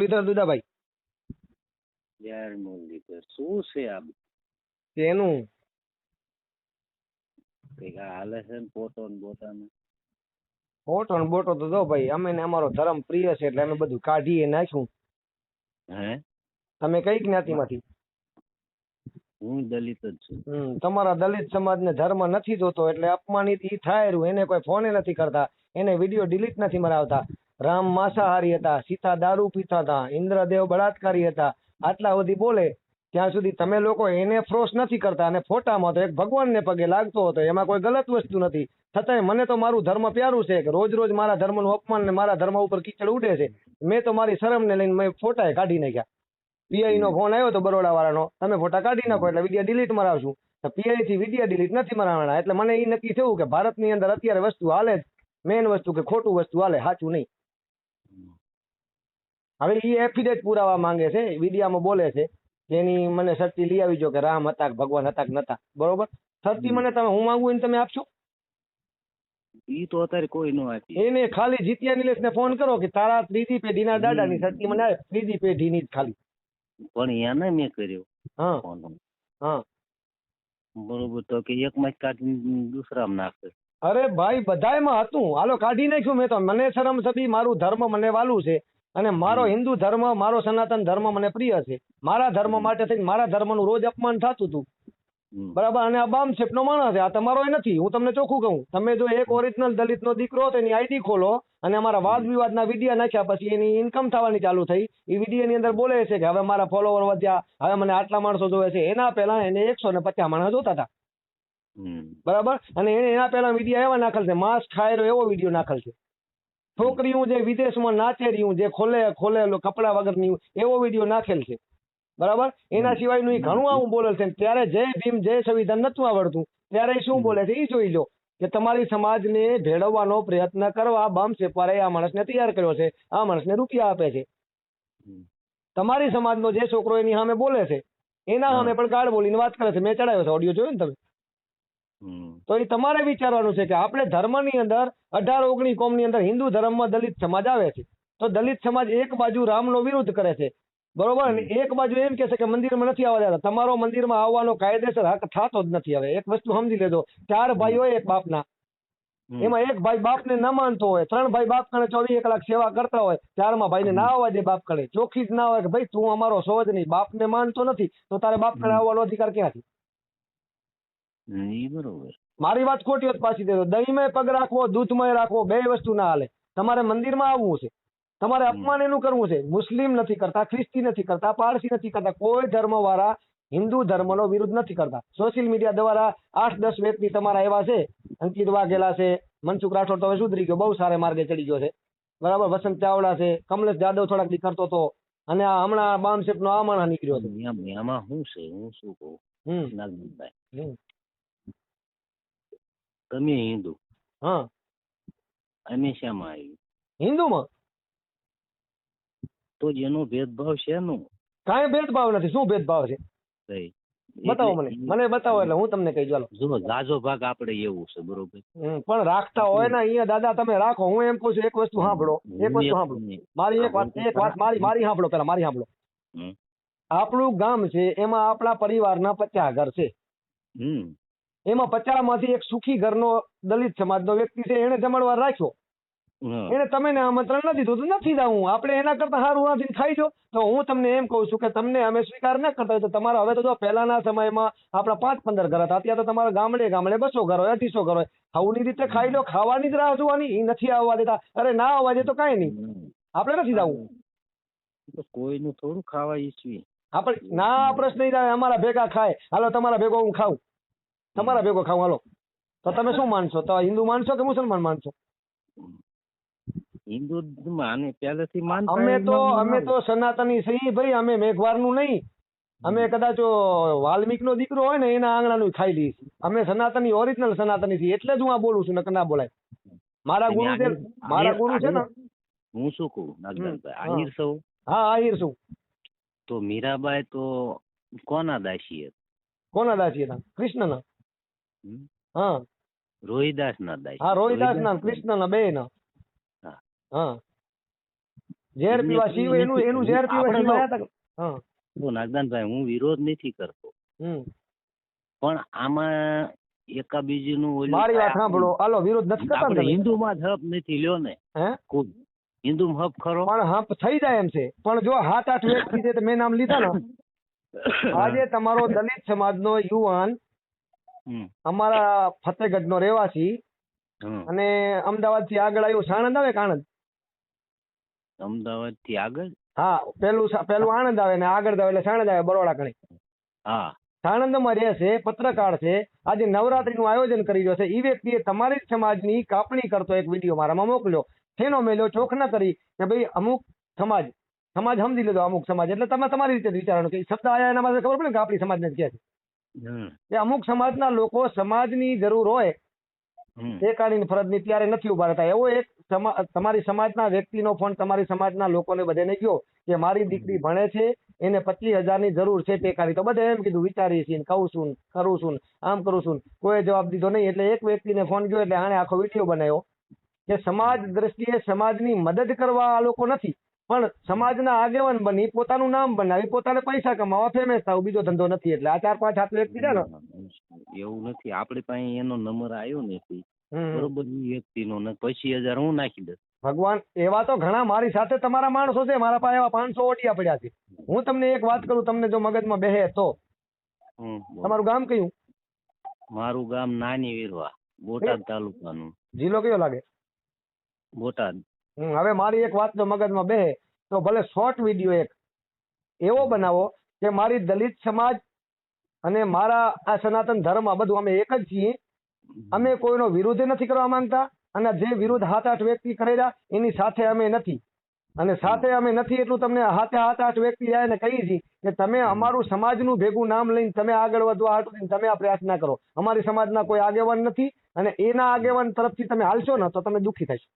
મુરલીધર દુદાભાઈ? યાર મુરલીધર શું છે આ તેનું. કંઈક હાલે છે ને ફોટો ને બોટા ને ને બોટો તો જો ભાઈ અમે ને અમારો ધર્મ પ્રિય છે એટલે અમે બધું કાઢીએ નાખ્યું હે? તમે કઈ જ્ઞાતિમાંથી હું દલિત જ છું. તમારા દલિત સમાજ ને ધર્મ નથી જોતો એટલે અપમાનિત ઈ થાય એને કોઈ ફોન નથી કરતા. એને વીડિયો ડિલીટ નથી મરાવતા. રામ માંસાહારી હતા, સીતા દારૂ પીતા હતા, ઇન્દ્રદેવ બળાત્કારી હતા. આટલા બધી બોલે, ત્યાં સુધી તમે લોકો એને ફ્રોસ નથી કરતા અને ફોટામાં તો એક ભગવાનને પગે લાગતો હતો, એમાં કોઈ ગલત વસ્તુ નથી. છતાંય મને તો મારું ધર્મ પ્યારું છે કે રોજ રોજ મારા ધર્મનું અપમાન ને મારા ધર્મ ઉપર કીચડ ઉડે છે. મેં તો મારી શરમને લઈને મેં ફોટાએ કાઢી નાખ્યા. પીઆઈ નો ફોન આવ્યો તો બરોડા વાળાનો તમે ફોટા કાઢી નાખો એટલે વિડીયા ડિલીટ મરાવશું. પીઆઈ થી વિડીયા ડિલીટ નથી મરાવવાના, એટલે મને એ નક્કી થયું કે ભારતની અંદર અત્યારે વસ્તુ હાલે જ મેઇન વસ્તુ કે ખોટું વસ્તુ હાલે, સાચું નહીં. હવે એ એફિડેટ પુરાવા માંગે છે વિડીયામાં બોલે છે એની મને શક્તિ લઈ આવી જો કે રામ હતા કે ભગવાન હતા કે નતા. બરોબર? શક્તિ મને તમે હું માંગુ એને તમે આપશો? ઈ તો અત્યારે કોઈ નો આપી. એને ખાલી જીત્યા નિલેશ ને ફોન કરો કે તારા ત્રીજી પેઢીના દાદાની શક્તિ મને આવે ત્રીજી પેઢીની જ ખાલી. પણ એને મેં કર્યો. હા. હા. બરોબર તો કે એક માં કાઢીને દુસરામાં નાખે અરે ભાઈ બધાયમાં હતું. હાલો કાઢી નાખ્યું મેં તો. મને શરમ સદી મારું ધર્મ મને વાલું છે. અને મારો હિન્દુ ધર્મ મારો સનાતન ધર્મ મને પ્રિય છે. મારા ધર્મ માટે થઈને મારા ધર્મનું રોજ અપમાન થતું હતું. બરાબર? અને આ બામ નો માણસ છે. આ તમારો નથી. હું તમને ચોખ્ખું કહું. તમે જો એક ઓરિજિનલ દલિતનો દીકરો હતો એની આઈડી ખોલો અને અમારા વાદ વિવાદના વીડિયો નાખ્યા પછી એની ઇન્કમ થવાની ચાલુ થઈ. એ વીડિયો ની અંદર બોલે છે કે હવે મારા ફોલોવર વધ્યા હવે મને આટલા માણસો જોવે છે. એના પહેલા એને એકસો ને પચાસ માણસ જોતા હતા. બરાબર? અને એને એના પહેલા વીડિયો એવા નાખેલ છે. માંસ ખાયરો એવો વીડિયો નાખેલ છે. છોકરીઓ જે વિદેશમાં નાચે રહ્યું જે ખોલે ખોલે કપડા વગરની એવો વીડિયો નાખેલ છે. બરાબર? એના સિવાયનું એ ઘણું આવું બોલેલ છે. ત્યારે જય ભીમ જય સંવિધાન નતું આવડતું. ત્યારે શું બોલે છે? એ જોઈ લો કે તમારી સમાજને ભેળવવાનો પ્રયત્ન કરવા બામ સેપારે આ માણસને તૈયાર કર્યો છે. આ માણસને રૂપિયા આપે છે. તમારી સમાજનો જે છોકરો એની સામે બોલે છે એના સામે પણ ગાળ બોલીને વાત કરે છે. મેં ચડાવ્યો છે ઓડિયો જોયો ને તમે. તો એ તમારે વિચારવાનું છે કે આપણે ધર્મની અંદર અઢાર ઓગણીસ કોમની અંદર હિન્દુ ધર્મમાં દલિત સમાજ આવે છે. તો દલિત સમાજ એક બાજુ રામનો વિરોધ કરે છે. બરોબર? અને એક બાજુ એમ કે છે કે મંદિરમાં નથી આવવા દેતા. તમારો મંદિરમાં આવવાનો કાયદેસર હક થતો જ નથી હવે. એક વસ્તુ સમજી લેજો. ચાર ભાઈ હોય એક બાપના. એમાં એક ભાઈ બાપને ન માનતો હોય ત્રણ ભાઈ બાપ કણે ચોવીસ કલાક સેવા કરતા હોય ચારમાં ભાઈને ના આવવા દે બાપ કણે ચોખ્ખી જ ના હોય કે ભાઈ તું અમારો સોજ જ નહીં બાપને માનતો નથી તો તારે બાપ કણે આવવાનો અધિકાર ક્યાંથી? બરોબર. મારી વાત ખોટી હોત પાછી દેજો દહીંમાં પગ રાખવો દૂધમાં રાખવો બે વસ્તુ ના હાલે. તમારે મંદિરમાં આવવું છે. તમારે અપમાન એનું કરવું છે. મુસ્લિમ નથી કરતા ખ્રિસ્તી નથી કરતા પારસી નથી કરતા કોઈ ધર્મ વાળા હિન્દુ ધર્મનો વિરોધ નથી કરતા. સોશિયલ મીડિયા દ્વારા આઠ દસ વ્યક્તિ તમારા એવા છે. અંકિત વાઘેલા છે મનસુખ રાઠોડ તો હવે સુધરી ગયો બહુ સારા માર્ગે ચડી ગયો છે. બરાબર વસંત ચાવડા છે કમલેશ જાદવ થોડાક દી કરતો હતો. અને હમણાં બામશેપ નો આ માણસ નીકળ્યો હતો એમાં શું છે? હું શું કહું? હમ. તમે હિન્દુ. હા. અમે શામાં આવી હિન્દુમાં? તો જેનો ભેદભાવ શેનો? કાંઈ ભેદભાવ નથી. શું ભેદભાવ છે? બતાવો મને. મને બતાવો એટલે હું તમને કહી ચાલો જો ગાજો ભાગ આપણે એવું છે બરોબર? પણ રાખતા હોય ને અહીંયા દાદા તમે રાખો. હું એમ કહું છું એક વસ્તુ સાંભળો. એક વસ્તુ સાંભળો. મારી એક વાત એક વાત મારી મારી સાંભળો પેલા મારી સાંભળો. આપણું ગામ છે એમાં આપણા પરિવારના પચાસ ઘર છે. હમ. એમાં પચાસમાંથી એક સુખી ઘરનો દલિત સમાજનો વ્યક્તિ છે એને જમણવાર રાખ્યો. એને તમે આમંત્રણ નથી દીધું તો નથી હું આપણે એના કરતા સારું નથી ખાઈ જો તો હું તમને એમ કહું છું કે તમને અમે સ્વીકાર ન કરતા હોય તો તમારા હવે તો જો પહેલાના સમયમાં આપણા પાંચ પંદર ઘર હતા અત્યારે તો તમારા ગામડે ગામડે બસો ઘર હોય અઢીસો ઘર હોય. ખાવની રીતે ખાઈ લો ખાવાની જ રાહ જોવાની એ નથી આવવા દેતા. અરે ના આવવા દે તો કાંઈ નહીં. આપણે નથી જવું કોઈનું થોડું ખાવા ઈચ્છવી આપણે ના પ્રશ્ન અમારા ભેગા ખાય. હાલો તમારા ભેગો હું ખાઉં. તમારા ભેગો હાલો. તો તમે શું માનશો? તો હિન્દુ માનશો કે મુસલમાન માનશો? હિન્દુ માને પહેલેથી માન અમે તો અમે તો સનાતની સહી ભાઈ અમે મેઘવારનું નહીં. અમે કદાચ વાલ્મીક નો દીકરો હોય ને એના આંગણાનું ખાઈ લઈએ અમે સનાતની ઓરિજિનલ સનાતની છીએ એટલે જ હું આ બોલું છું નકર ના બોલાય. મારા ગુરુ છે મારા ગુરુ છે ને હું શું કહું? નાગદાનભાઈ. આહિર સૌ? હા આહિર સૌ. તો મીરાબાઈ તો કોના દાસી કોના દાસી હતા કૃષ્ણના? હા. રોહિદાસ ના દાસી હા રોહિદાસ ના? કૃષ્ણ ના બે ના હા. ઝેર પીવા શિવ એનું. એનું ઝેર પીવા શિવ આયા હા. હું નાગદાનભાઈ હું વિરોધ નથી કરતો. પણ આમાં એકા બીજીનું ઓલું મારી વાત સાંભળો. હાલો વિરોધ નથી કરતા આપણે? હિન્દુમાં જ હપ નથી લ્યો ને. હે? કોઈ હિન્દુમાં હપ ખરો? પણ હપ થઈ જાય એમ છે. પણ જો હાથ આઠ વ્યક્તિ છે તો મેં નામ લીધા ને? આજે તમારો દલિત સમાજનો યુવાન અમારા ફતેહગઢનો રહેવાસી હમ. અને અમદાવાદથી આગળ આવ્યું સાણંદ આવે કે આણંદ? અમદાવાદથી આગળ? હા પેલું પેલું આણંદ આવે ને આગળ આવે એટલે સાણંદ આવે બરોડા કણી. હા. સાણંદમાં રહે છે પત્રકાર છે. આજે નવરાત્રી નું આયોજન કરી રહ્યો છે. એ વ્યક્તિએ તમારી સમાજ સમાજની કાપણી કરતો એક વીડિયો મારામાં મોકલ્યો. શેનો મેલ્યો ચોખ ન કરી કે ભાઈ અમુક સમાજ સમાજ સમજી લીધો અમુક સમાજ. એટલે તમે તમારી રીતે વિચારવાનું કે શબ્દ આયા એના માટે ખબર પડે ને કે આપણી સમાજને કહે છે. કે અમુક સમાજના લોકો સમાજની જરૂર હોય. એ કાઢીને ફરજની ત્યારે નથી ઊભા રહેતા. એવો એક તમારી સમાજના વ્યક્તિનો ફોન તમારી સમાજના લોકોને બધાને ગયો કે મારી દીકરી ભણે છે એને પચીસ હજારની જરૂર છે તે કાઢી તો બધા એમ કીધું વિચારી છીએ કહું છું કરું છું આમ કરું છું કોઈ જવાબ દીધો નહીં. એટલે એક વ્યક્તિને ફોન ગયો એટલે આણે આખો વીડિયો બનાવ્યો કે સમાજ દ્રષ્ટિએ સમાજની મદદ કરવા આ લોકો નથી. પણ સમાજના આગેવાન બની પોતાનું નામ બનાવી પોતાને પૈસા કમાવા ફેમસ થાવ બીજો ધંધો નથી એટલે. આ ચાર પાંચ હાથ છે ને? એવું નથી. આપણી પાસે એનો નંબર આવ્યો નથી. બરોબર વ્યક્તિનો ને પચીસ હજાર હું નાખી દઉં ભગવાન એવા તો ઘણા મારી સાથે તમારા માણસો છે. મારા પાસે એવા પાંચસો ઓટિયા પડ્યા છે. હું તમને એક વાત કરું તમને જો મગજમાં બેહે તો. તમારું ગામ કયું? મારું ગામ નાની વીરવા બોટાદ તાલુકાનું. જિલ્લો કયો લાગે? બોટાદ. હવે મારી એક વાત તો મગજમાં બે તો ભલે શોર્ટ વીડિયો એક, એવો બનાવો કે મારી દલિત સમાજ અને મારા આ સનાતન ધર્મ આ બધું અમે એક જ છીએ. અમે કોઈનો વિરોધ નથી કરવા માંગતા અને જે વિરુદ્ધ હાથ આઠ વ્યક્તિ કરેલા એની સાથે અમે નથી. અને સાથે અમે નથી એટલું તમને હાથે હાથ આઠ વ્યક્તિ જાય ને કહીએ છીએ કે તમે અમારું સમાજનું ભેગું નામ લઈને તમે આગળ વધવા હાટું તમે આ પ્રયાસ ના કરો. અમારી સમાજના કોઈ આગેવાન નથી અને એના આગેવાન તરફથી તમે હાલશો ને, તો તમે દુઃખી થશો.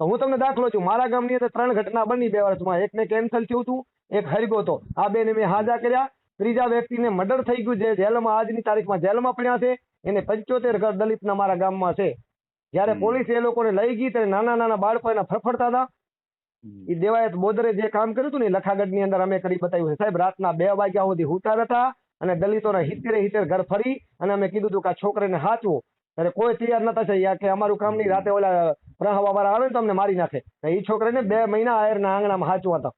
તો હું તમને દાખલો છું. મારા ગામની અંદર ત્રણ ઘટના બની બે વર્ષમાં. એકને કેન્સલ થયું હતું એક હરગો હતો. આ બેને મેં હાજા કર્યા. ત્રીજા વ્યક્તિને મર્ડર થઈ ગયું છે. જેલમાં આજની તારીખમાં જેલમાં પડ્યા છે. એને પંચોતેર ઘર દલિતના મારા ગામમાં છે. જ્યારે પોલીસ એ લોકોને લઈ ગઈ ત્યારે નાના નાના બાળકો એના ફરફડતા હતા. એ દેવાયત બોદરે જે કામ કર્યું હતું ને લખાગઢની અંદર અમે કરી બતાવ્યું છે. સાહેબ રાતના બે વાગ્યા સુધી હુતા હતા અને દલિતોના હિતેરે હિતેર ઘર ફરી અને અમે કીધું હતું કે આ છોકરાને હાચવો. ત્યારે કોઈ તૈયાર નતા થયા કે અમારું કામ નહીં રાતે ઓલા પ્રહવા વાળા આવે ને તમને મારી નાખે. એ છોકરાને બે મહિના આયરના આંગણામાં હાચવા હતા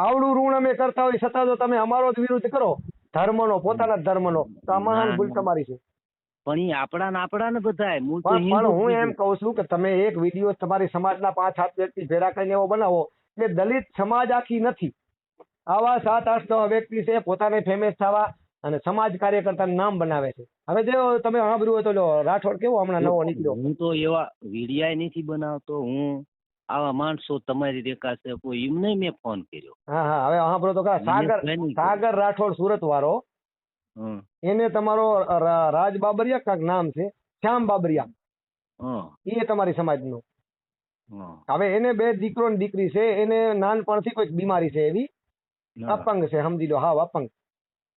આવડું ઋણ અમે કરતા હોય છતાં જો તમે અમારો જ વિરોધ કરો ધર્મનો પોતાના ધર્મનો તો આ મહાન ભૂલ તમારી છે. પણ એ આપણા ને આપણા ને બધા પણ હું એમ કહું છું કે તમે એક વીડિયો તમારી સમાજના પાંચ સાત વ્યક્તિ ભેગા કરીને એવો બનાવો કે દલિત સમાજ આખી નથી. આવા સાત આઠ વ્યક્તિ છે પોતાને ફેમસ થવા અને સમાજ કાર્યકર્તાનું નામ બનાવે છે. હવે જો તમે સાંભળ્યું હોય તો લો રાઠોડ કેવો હમણાં નવો નીકળ્યો? હું તો એવા વિડિયા નથી બનાવતો હું આવા માણસો તમારી રેખા કોઈ એમને મેં ફોન કર્યો. હા હા હવે સાંભળો તો સાગર. સાગર રાઠોડ સુરત વાળો એને તમારો રાજ બાબરિયા કાંક નામ છે શ્યામ બાબરિયા. હં, એ તમારી સમાજનો. હવે એને બે દીકરો ને દીકરી છે એને નાનપણથી કોઈક બીમારી છે એવી. અપંગ છે સમજી લો હા અપંગ.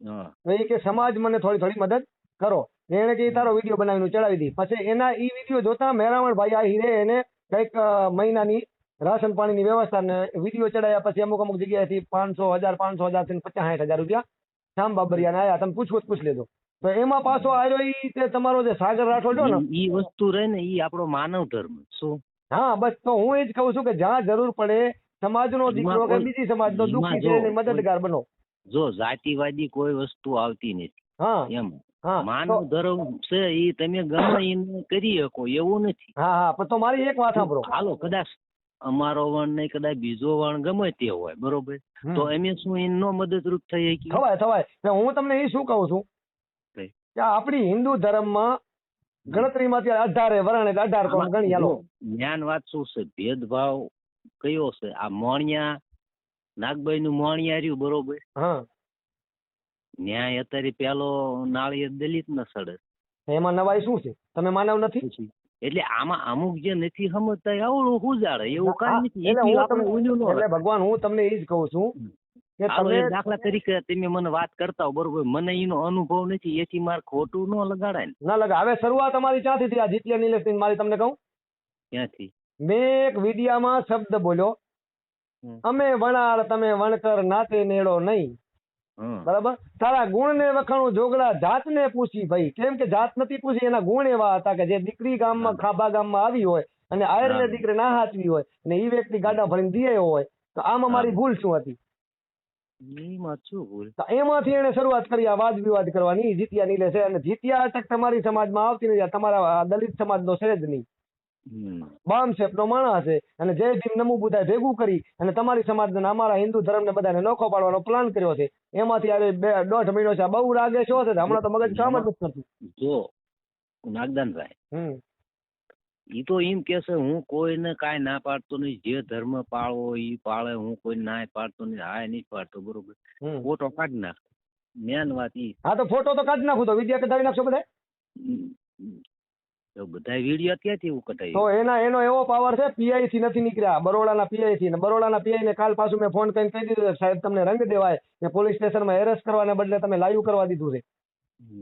તો એ કે સમાજ મને થોડી થોડી મદદ કરો. એને કે તારો વીડિયો બનાવીને ચડાવી દી. પછી એના એ વીડિયો જોતા મેરામણ ભાઈ આ હીરે એને કંઈક મહિનાની રાશન પાણીની વ્યવસ્થા ને વીડિયો ચડાયા પછી અમુક અમુક જગ્યાએથી પાંચસો હજાર પાંચસો હજારથી પચાસ સાઠ હજાર રૂપિયા શ્યામ બાબરિયા આયા. તમે પૂછવું પૂછ લેજો. તો એમાં પાછો આવ્યો ઈ તે તમારો જે સાગર રાઠોડ ને. ઈ ઈ વસ્તુ રહે ને ઈ આપણો માનવ ધર્મ. શું? હા બસ તો હું એ જ કહું છું કે જ્યાં જરૂર પડે સમાજનો દીકરો કે બીજી સમાજનો દુઃખી છે મદદગાર બનો. જો જાતિવાદી કોઈ વસ્તુ આવતી નથી એમ. હા માનવ ધર્મ છે એ તમે ગમે એને કરી શકો એવું નથી. હા હા પણ તો મારી એક વાત સાંભળો. હાલો કદાચ અમારો વણ નહીં કદાચ બીજો વણ ગમે તે હોય બરોબર? તો એમ શું એનો મદદરૂપ થઈ શકીએ થવાય થવાય. હું તમને એ શું કહું છું? કે આપણી હિન્દુ ધર્મમાં ગણતરીમાંથી અઢારે વરણ એટલે અઢાર તો ગણી હાલો. જ્ઞાન વાત શું છે? ભેદભાવ કયો છે? આ મોણિયા નાગભાઈ નું મોણી રહ્યું બરોબર? ન્યાય અત્યારે પેલો નાળિયેર દલિત ના સડે એમાં નવાઈ શું છે? તમે માનવ નથી? એટલે આમાં અમુક જે નથી સમજતા એ હું જાણે એવું કઈ નથી. એટલે ભગવાન હું તમને એ જ કહું છું કે તમે દાખલા તરીકે તમે મને વાત કરતા હો બરોબર? મને એનો અનુભવ નથી એથી માર ખોટું ન લગાડાય ને. ના લગા હવે શરૂઆત અમારી ક્યાંથી થઈ? આ જીતલે નિલેશ મારી તમને કહું? ક્યાંથી? મેં એક વિડિયામાં શબ્દ બોલ્યો. અમે વણાળ તમે વણકર નાતે નેડો નહીં. બરાબર? તારા ગુણ ને વખાણું જોગડા જાતને પૂછી ભાઈ. કેમ કે જાત નથી પૂછી એના ગુણ એવા હતા કે જે દીકરી ગામમાં ખાભા ગામમાં આવી હોય અને આયરને હા. દીકરી ના હાચવી હોય અને એ વ્યક્તિ ગાડા ભરીને દિયો હોય તો આમાં અમારી મારી ભૂલ શું હતી? એમાંથી એને શરૂઆત કરી આ વાદ વિવાદ કરવાની જીત્યા નીલે છે અને જીત્યા અટક તમારી સમાજમાં આવતી નથી. તમારા આ દલિત સમાજનો છે જ નહીં. બામ નો માણસ છે અને જય ભીમ નમુ બુધાય ભેગું કરી અને તમારી સમાજને અમારા હિન્દુ ધર્મને બધાને નોખો પાડવાનો પ્લાન કર્યો છે. એમાંથી હવે બે દોઢ મહિનો છે. બહુ રાગે છો છે હમણાં તો મગજ કામ જ નથી કરતું. જો નાગદાન ભાઈ ઈ તો એમ કે છે હું કોઈને કાંઈ ના પાડતો નહીં. જે ધર્મ પાળવો ઈ પાળે હું કોઈ ના પાડતો નહીં. હા નહીં પાડતો બરોબર. ફોટો કાઢી નાખ. મેન વાત ઈ. હા તો ફોટો તો કાઢી નાખું તો વિદ્યા કઢાવી નાખશો બધા બધા વીડિયો ક્યાંથી એવું તો એના એનો એવો પાવર છે પીઆઈ થી નથી નીકળ્યા. બરોડાના પીઆઈ થી ને બરોડાના પીઆઈ ને કાલ પાછું મેં ફોન કરીને કહી દીધું સાહેબ તમને રંગ દેવાય. ને પોલીસ સ્ટેશનમાં એરેસ્ટ કરવાને બદલે તમે લાઈવ કરવા દીધું છે.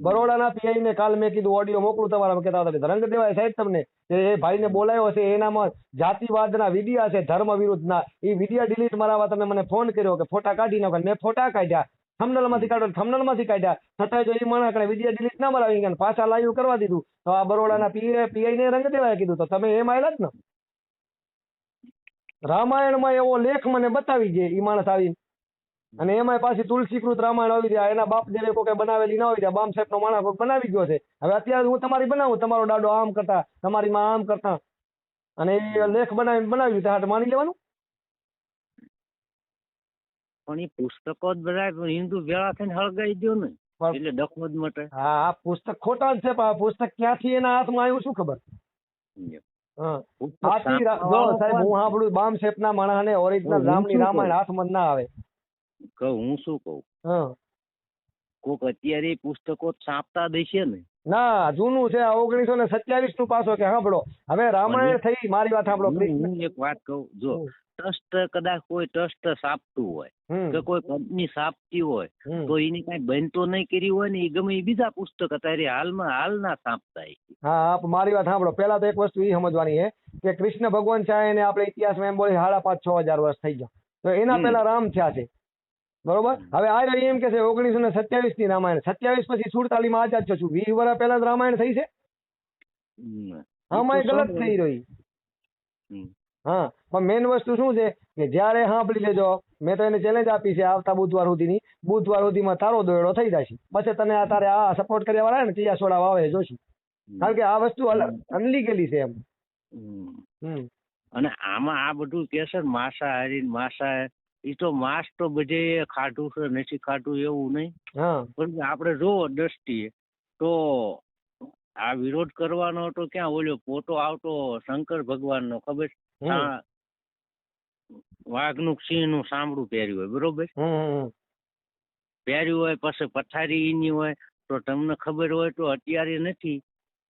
બરોડાના પીઆઈ ને કાલ મેં કીધું ઓડિયો મોકલું તમારા કહેતા હતા રંગ દેવાય સાહેબ તમને. એ ભાઈને બોલાયો છે એનામાં જાતિવાદના વિડિયા છે ધર્મ વિરુદ્ધના. એ વિડિયા ડિલીટ મરાવવા તમે મને ફોન કર્યો કે ફોટા કાઢી નાખો. મેં ફોટા કાઢ્યા. થંબનેલમાંથી કાઢો થંબનેલમાંથી કાઢ્યા. છતાંય તો એ માણસ વિડિયા ડિલીટ ના મરાવી ગયા પાછા લાઈવ કરવા દીધું. તો આ બરોડાના પીએ પીઆઈ ને રંગ દેવાય કીધું. તો તમે એમ આવેલા જ ને? રામાયણમાં એવો લેખ મને બતાવી દે ઈ માણસ આવીને. અને એમાંય પાછી તુલસીકૃત રામાયણ આવી જાય એના બાપ જેને કોઈ બનાવેલી ના હોય બામ સાહેબ નો માણસ બનાવી ગયો છે. હવે અત્યારે હું તમારી બનાવું. તમારો દાડો આમ કરતા, તમારી માં આમ કરતા. અને એ લેખ બનાવીને બનાવી દીધા માની લેવાનું? પણ એ પુસ્તકો જ બધા હિન્દુ ભેળા થઈને હળગાઈ દો ને. એટલે ડખો જ મટે. હા આ પુસ્તક ખોટા જ છે પણ પુસ્તક ક્યાંથી એના હાથમાં આવ્યું શું ખબર? રા- જો સાહેબ હું સાંભળ્યું બામ સાહેબ ના માણસને ઓરિજિનલ રામની રામાયણ હાથમાં ના આવે. કહું હું શું કહું? હા. કોક અત્યારે પુસ્તકો છાપતા દેશે ને. ના જૂનું છે આ ઓગણીસો ને સત્યાવીસનું પાછો કે સાંભળો. હવે રામાયણ થઈ મારી વાત સાંભળો હું એક વાત કહું જો ટ્રસ્ટ કદાચ કોઈ ટ્રસ્ટ સાપતું હોય કે કોઈ કંપની સાપતી હોય તો એની કઈ બનતો નહીં કરી હોય ને એ ગમે એ બીજા પુસ્તક અત્યારે હાલમાં હાલના સાપતા. હા આપ મારી વાત સાંભળો. પેલા તો એક વસ્તુ એ સમજવાની છે કે કૃષ્ણ ભગવાન છે ને આપણે ઇતિહાસમાં એમ બોલી સાડા પાંચ છ હજાર વર્ષ થઈ ગયા. તો એના પેલા રામ થયા છે. બરોબર? હવે આ રહી એમ કે છે ઓગણીસો ને સત્યાવીસની રામાયણ. સત્યાવીસ પછી સુડતાલીસમાં આઝાદ છું વીસ વર્ષ પહેલા જ રામાયણ થઈ છે? આમાં ગલત થઈ રહી. હા પણ મેઇન વસ્તુ શું છે કે જ્યારે સાંભળી લેજો મેં તો એને ચેલેન્જ આપી છે આવતા બુધવાર સુધીની. બુધવાર સુધીમાં તારો દોયડો થઈ જશે. પછી તને આ તારે આ સપોર્ટ કર્યા વાળા ને ત્રીજા સોડા વાવે જોશું. કારણ કે આ વસ્તુ અનલીગલી છે એમ. અને આમાં આ બધું કે છે માસાહારી માંસા એ તો માસ તો બધે ખાધું છે નથી ખાધું એવું નહીં. પણ આપણે જોવો દ્રષ્ટિએ તો આ વિરોધ કરવાનો તો ક્યાં ઓલ્યો પોતો આવતો શંકર ભગવાનનો ખબર? વાઘનું સિંહનું સાંભળું પહેર્યું હોય બરોબર? પહેર્યું હોય પછી પથારી એની હોય તો તમને ખબર હોય તો અત્યારે નથી.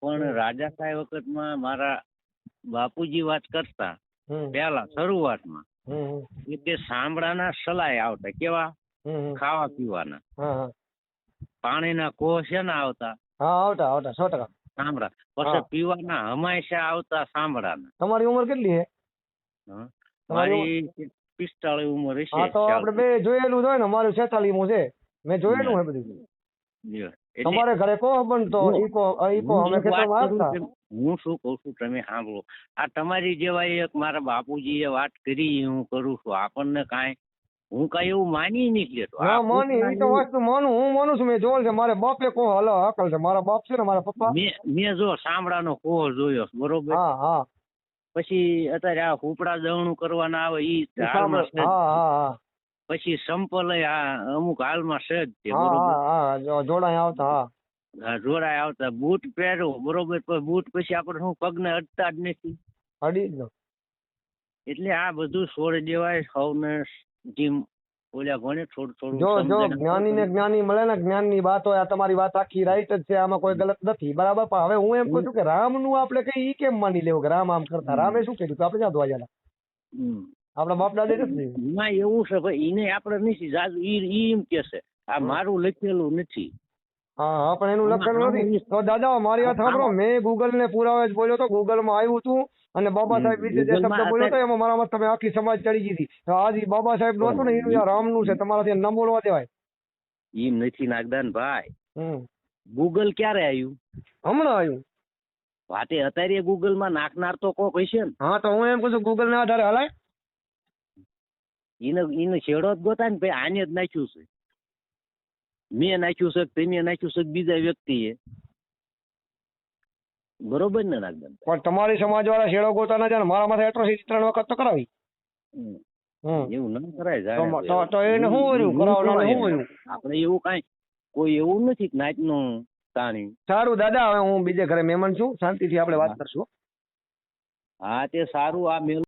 પણ. રાજા સાહેબ વખતમાં મારા બાપુજી વાત કરતા પહેલા શરૂઆતમાં. એ સાંભળાના સલાય આવતા કેવા? ખાવા પીવાના. પાણીના કોહ છે ને આવતા? હા આવતા આવતા સો ટકા. સાંભળા. પછી પીવાના હમાયશા આવતા સાંભળાના. તમારી ઉંમર કેટલી છે? મારી પિસ્તાળી ઉંમર હશે હા તો આપણે બે જોયેલું હોય ને મારું છેતાલીમું છે. મેં જોયેલું છે બધું. તમારે ઘરે કો બનતો ઈકો ઈકો અમે ખેતરમાં કરું હું શું કહું છું તમે સાંભળો. આ તમારી જેવા એક મારા બાપુજીએ વાત કરી હું કરું છું. આપણને કાંઈ હું કાંઈ એવું માની નહીં લેતો હા માની એ તો વસ્તુ માનું હું માનું છું મેં જોયેલ છે. મારે બાપે કો હલો અકલ છે. મારા બાપ છે ને મારા પપ્પા. મેં મેં જો સાંભળાનો કોહ જોયો બરોબર? હા હા. પછી અત્યારે આ હુપડા દવણું કરવાના આવે ઈ હા હા. પછી સંપલ આ અમુક હાલમાં છે જ તે હા બરોબર? હા હા જો- જોડાઈ આવતા હા. જોડાય આવતા. બૂટ પહેરો બરોબર? પણ બૂટ પછી આપણે શું પગને અડતા જ નથી. અડી જ એટલે આ બધું છોડી દેવાય સૌને જીમ ઓલા ભણે થોડું થોડું જો જો જ્ઞાની ને જ્ઞાની મળે ને જ્ઞાનની વાત હોય આ તમારી વાત આખી રાઈટ જ છે આમાં કોઈ ગલત નથી બરાબર? પણ હવે હું એમ કહું છું કે રામનું આપણે કઈ ઈ કેમ માની લેવું કે રામ આમ કરતા? રામે શું કર્યું? તો આપણે ક્યાં ધોવા જતા હમ. આપણા બાપ દાદા નથી ના એવું છે ભાઈ એને આપણે નથી જાજુ ઈ ઈ એમ કે છે આ મારું લખેલું નથી. હા હા પણ એનું લખેલું નથી. તો દાદા મારી વાત સાંભળો. મેં ગૂગલ ને પુરાવે જ બોલ્યો તો ગૂગલમાં આવ્યું હતું અને બાબા સાહેબ વિશે જે શબ્દ બોલ્યો હતો. એમાં મારામાં તમે આખી સમાજ ચડી ગઈ હતી. આજ બાબા સાહેબનું હતું ને એનું આ રામનું છે તમારાથી ન બોલવા દેવાય. એમ નથી નાગદાન ભાઈ. ગૂગલ ક્યારે આવ્યું હમણાં આવ્યું વાતે અત્યારે ગૂગલમાં નાખનાર તો કોક હશે ને. હા તો હું એમ કહું છું ગૂગલ ના આધારે હલાય. એને એને છેડો જ ગોતા ને ભાઈ આને જ નાખ્યું છે. મેં નાખ્યું છે તમે નાખ્યું છે બીજા વ્યક્તિએ. બરોબર ને નાગદન પણ તમારી સમાજ વાળા શેડો ગોતા ના જાય મારા માથે એટ્રોસિટી ત્રણ વખત તો કરાવી. એવું ન કરાય જાણે તો- એને શું કર્યું? કરાવનારું શું કર્યું? આપણે એવું કાંઈ કોઈ એવું નથી નાચનું તાણી. સારું દાદા હવે હું બીજે ઘરે મહેમાન છું. શાંતિથી આપણે વાત કરશું. હા તે સારું આ મેલ